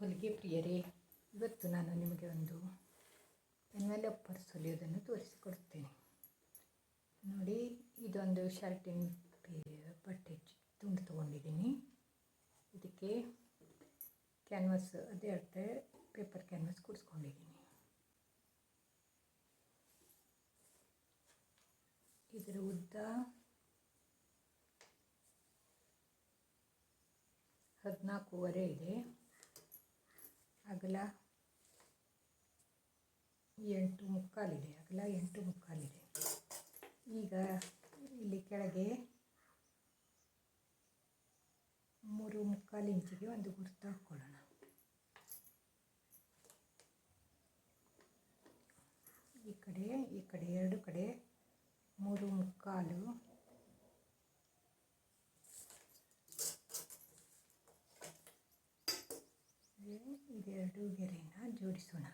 ಹೊಲಿಗೆ ಪ್ರಿಯರೇ, ಇವತ್ತು ನಾನು ನಿಮಗೆ ಒಂದು ಎನ್ವೆಲಪ್ ಪರ್ಸ್ ಹೊಲಿಯೋದನ್ನು ತೋರಿಸಿಕೊಡುತ್ತೇನೆ. ನೋಡಿ, ಇದೊಂದು ಶರ್ಟಿನ ಬಟ್ಟೆ ತುಂಡು ತೊಗೊಂಡಿದ್ದೀನಿ. ಇದಕ್ಕೆ ಕ್ಯಾನ್ವಾಸ್ ಅದೇ ಅರ್ಥ ಪೇಪರ್ ಕ್ಯಾನ್ವಾಸ್ ಕೂಡಿಸ್ಕೊಂಡಿದ್ದೀನಿ. ಇದರ ಉದ್ದ ಹದಿನಾಲ್ಕೂವರೆ ಇದೆ. ಅಗಲ ಎಂಟು ಮುಕ್ಕಾಲಿದೆ, ಅಗಲ ಎಂಟು ಮುಕ್ಕಾಲಿದೆ. ಈಗ ಇಲ್ಲಿ ಕೆಳಗೆ ಮೂರು ಮುಕ್ಕಾಲು ಇಂಚಿಗೆ ಒಂದು ಗುರ್ತು ಹಾಕ್ಕೊಳ್ಳೋಣ. ಈ ಕಡೆ ಈ ಕಡೆ, ಎರಡು ಕಡೆ ಮೂರು ಮುಕ್ಕಾಲು ಇದೆರಡು ಗೆರೆನ ಜೋಡಿಸೋಣ.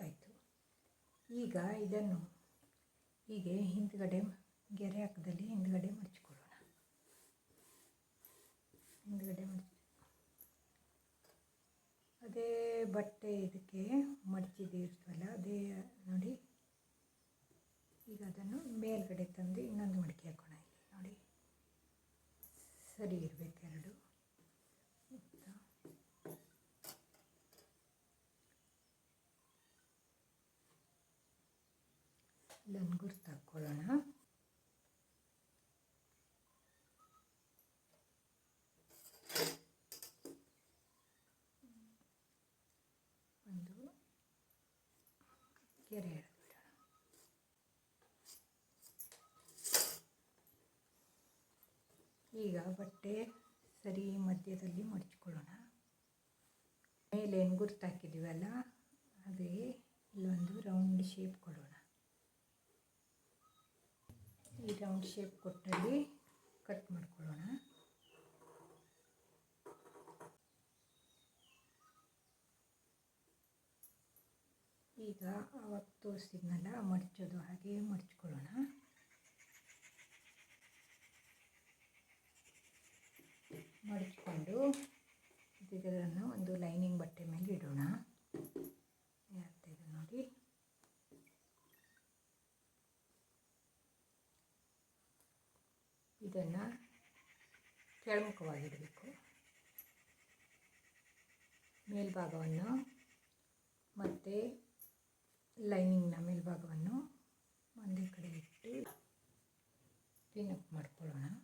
ಆಯಿತು. ಈಗ ಇದನ್ನು ಹೀಗೆ ಹಿಂದ್ಗಡೆ ಗೆರೆ ಹಾಕದಲ್ಲಿ ಹಿಂದ್ಗಡೆ ಮಡಚಿಕೊಳ್ಳೋಣ ಹಿಂದ್ಗಡೆ ಮಡಚಿ ಅದೇ ಬಟ್ಟೆ ಇದಕ್ಕೆ ಮಡಚಿದಿರ್ತವಲ್ಲ ಅದೇ ನೋಡಿ ಈಗ ಅದನ್ನು ಮೇಲ್ಗಡೆ ತಂದು ಇನ್ನೊಂದು ಮಡಿಕೆ ಹಾಕೋಣ ನೋಡಿ. ಸರಿ ಇರಬೇಕು ಎರಡು. ಇಲ್ಲೊಂದು ಗುರ್ತು ಹಾಕ್ಕೊಳ್ಳೋಣ ಒಂದು ಗೆರೆ ಈಗ ಬಟ್ಟೆ ಸರಿ ಮಧ್ಯದಲ್ಲಿ ಮಡಚ್ಕೊಳ್ಳೋಣ ಮೇಲೆ ಏನು ಗುರ್ತು ಹಾಕಿದ್ದೀವಲ್ಲ ಅದೇ ಇಲ್ಲೊಂದು ರೌಂಡ್ ಶೇಪ್ ಕೊಡೋಣ. ಈ ರೌಂಡ್ ಶೇಪ್ ಕೊಟ್ಟಲ್ಲಿ ಕಟ್ ಮಾಡ್ಕೊಳ್ಳೋಣ. ಈಗ ಅವಾಗ ತೋರಿಸಿದ್ನಲ್ಲ ಮಡಚೋದು ಹಾಗೆ ಮಡಚ್ಕೊಳ್ಳೋಣ. ಮಡಚ್ಕೊಂಡು ಇದನ್ನು ಒಂದು ಲೈನಿಂಗ್ ಬಟ್ಟೆ ಮೇಲೆ ಇಡೋಣ. ಇದೆ ನೋಡಿ? ಇದನ್ನು ಕೆಳಮುಖವಾಗಿಡಬೇಕು. ಮೇಲ್ಭಾಗವನ್ನು ಮತ್ತು ಲೈನಿಂಗ್ನ ಮೇಲ್ಭಾಗವನ್ನು ಒಂದೇ ಕಡೆ ಇಟ್ಟು ಕ್ಲೀನಪ್ ಮಾಡ್ಕೊಳ್ಳೋಣ.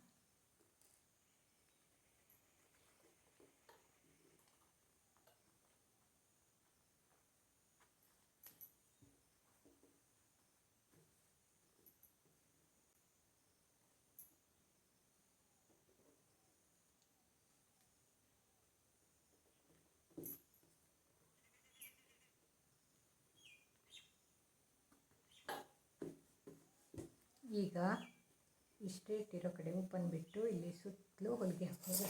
ಈಗ ಇಷ್ಟೇ ಇಟ್ಟಿರೋ ಕಡೆ ಓಪನ್ ಬಿಟ್ಟು ಇಲ್ಲಿ ಸುತ್ತಲೂ ಹೊಲಿಗೆ ಹಾಕೋದು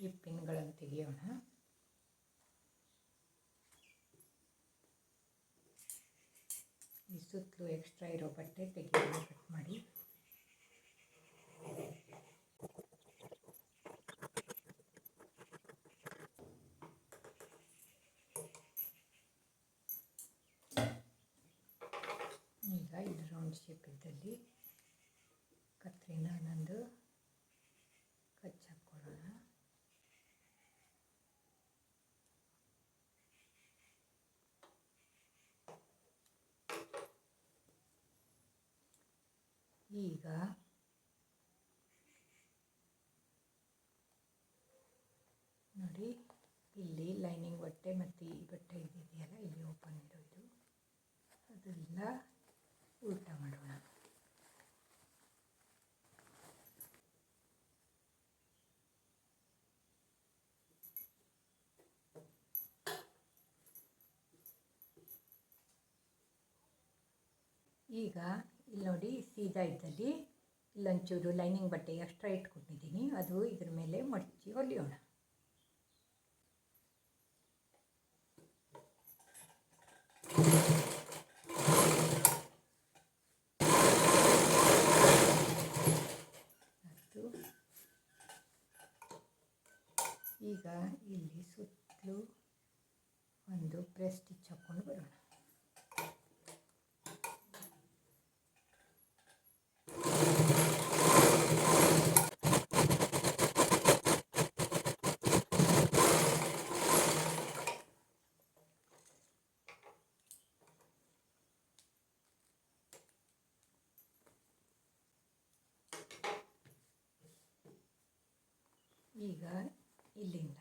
ಈ ಪಿನ್ಗಳನ್ನು ತೆಗೆಯೋಣ. ಸುತ್ತಲೂ ಎಕ್ಸ್ಟ್ರಾ ಇರೋ ಬಟ್ಟೆ ತೆಗೆದು ಕಟ್ ಮಾಡಿ. ಈಗ ಇದು ರೌಂಡ್ ಶೇಪ್ ಇದ್ದಲ್ಲಿ ಕತ್ರಿನ ನಂದು ಈಗ ನೋಡಿ, ಇಲ್ಲಿ ಲೈನಿಂಗ್ ಬಟ್ಟೆ ಮತ್ತು ಈ ಬಟ್ಟೆ ಇದೆಯಲ್ಲ, ಇಲ್ಲಿ ಓಪನ್ ಇರೋದು ಅದೆಲ್ಲ ಉಲ್ಟ ಮಾಡೋಣ. ಈಗ ಇಲ್ಲಿ ನೋಡಿ, ಸೀದಾ ಇದ್ದಲ್ಲಿ ಇಲ್ಲೊಂಚೂರು ಲೈನಿಂಗ್ ಬಟ್ಟೆ ಎಕ್ಸ್ಟ್ರಾ ಇಟ್ಕೊಂಡಿದ್ದೀನಿ ಅದು ಇದ್ರ ಮೇಲೆ ಮಡಚಿ ಹೊಲಿಯೋಣ. ಈಗ ಇಲ್ಲಿ ಸುತ್ತಲೂ ಒಂದು ಪ್ರೆಸ್ ಸ್ಟಿಚ್ ಹಾಕ್ಕೊಂಡು ಬರೋಣ. ಈಗ ಇಲ್ಲಿಂದ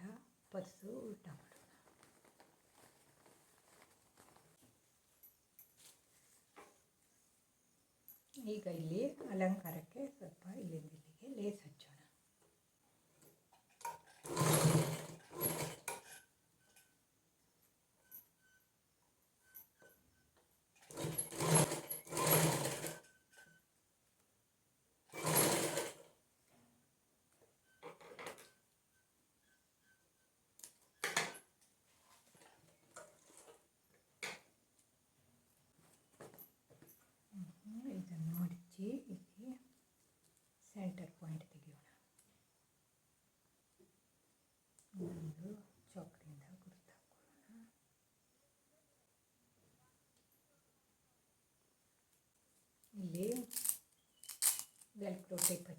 ಪರ್ಸು ಊಟ ಮಾಡೋಣ. ಈಗ ಇಲ್ಲಿ ಅಲಂಕಾರಕ್ಕೆ voltei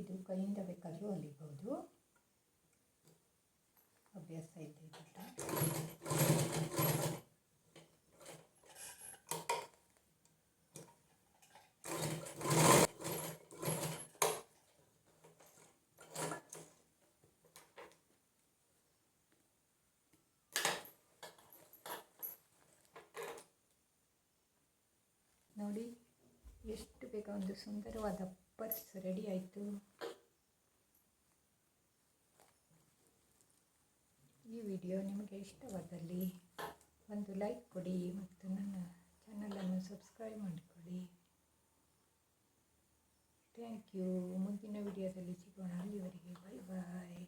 ಇದು ಕೈಯಿಂದ ಬೇಕಾದರೂ ಹೊಲಿಬೋದು. ಅಭ್ಯಾಸ ಇದೆ ನೋಡಿ ಎಷ್ಟು ಬೇಗ ಒಂದು ಸುಂದರವಾದ ಪರ್ಸ್ ರೆಡಿ ಆಯಿತು. ಈ ವಿಡಿಯೋ ನಿಮಗೆ ಇಷ್ಟವಾದಲ್ಲಿ ಒಂದು ಲೈಕ್ ಕೊಡಿ ಮತ್ತು ನನ್ನ ಚಾನಲನ್ನು ಸಬ್ಸ್ಕ್ರೈಬ್ ಮಾಡಿಕೊಳ್ಳಿ. ಥ್ಯಾಂಕ್ ಯು ಮುಂದಿನ ವಿಡಿಯೋದಲ್ಲಿ ಸಿಗೋಣ. ಅಲ್ಲಿವರೆಗೆ ಬೈ ಬಾಯ್